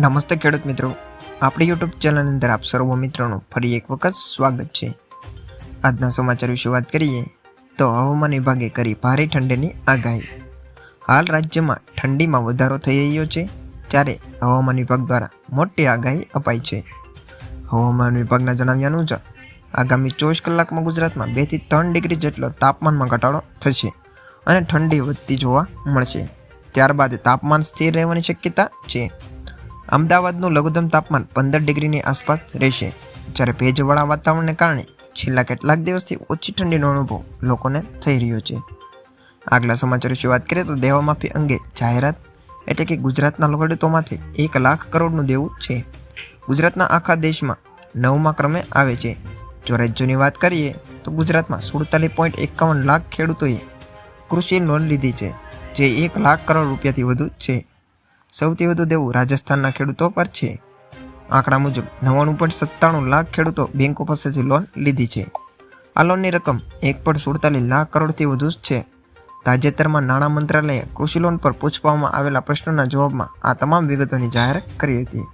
નમસ્તે ખેડૂત મિત્રો. આપણી યુટ્યુબ ચેનલની અંદર આપ સર્વ મિત્રોનું ફરી એક વખત સ્વાગત છે. આજના સમાચાર વિશે વાત કરીએ તો હવામાન વિભાગે કરી ભારે ઠંડીની આગાહી. હાલ રાજ્યમાં ઠંડીમાં વધારો થઈ રહ્યો છે, ત્યારે હવામાન વિભાગ દ્વારા મોટી આગાહી અપાઈ છે. હવામાન વિભાગના જણાવ્યા અનુસાર, આગામી ચોવીસ કલાકમાં ગુજરાતમાં બેથી ત્રણ ડિગ્રી જેટલો તાપમાનમાં ઘટાડો થશે અને ઠંડી વધતી જોવા મળશે. ત્યારબાદ તાપમાન સ્થિર રહેવાની શક્યતા છે. અમદાવાદનું લઘુત્તમ તાપમાન પંદર ડિગ્રીની આસપાસ રહેશે. જ્યારે ભેજવાળા વાતાવરણને કારણે છેલ્લા કેટલાક દિવસથી ઓછી ઠંડીનો અનુભવ લોકોને થઈ રહ્યો છે. આગલા સમાચાર વિશે વાત કરીએ તો દેવા માફી અંગે જાહેરાત, એટલે કે ગુજરાતના ખેડૂતોમાંથી એક લાખ કરોડનું દેવું છે. ગુજરાતના આખા દેશમાં નવમા ક્રમે આવે છે. જો રાજ્યોની વાત કરીએ તો ગુજરાતમાં સુડતાલીસ પોઈન્ટ એકાવન લાખ ખેડૂતોએ કૃષિ લોન લીધી છે, જે એક લાખ કરોડ રૂપિયાથી વધુ છે. સૌથી વધુ દેવું રાજસ્થાનના ખેડૂતો પર છે. આંકડા મુજબ નવ્વાણું પોઈન્ટ સત્તાણું લાખ ખેડૂતો બેંકો પાસેથી લોન લીધી છે. આ લોનની રકમ એક પોઈન્ટ સુડતાલીસ લાખ કરોડથી વધુ છે. તાજેતરમાં નાણાં મંત્રાલયે કૃષિ લોન પર પૂછવામાં આવેલા પ્રશ્નોના જવાબમાં આ તમામ વિગતોની જાહેરાત કરી હતી.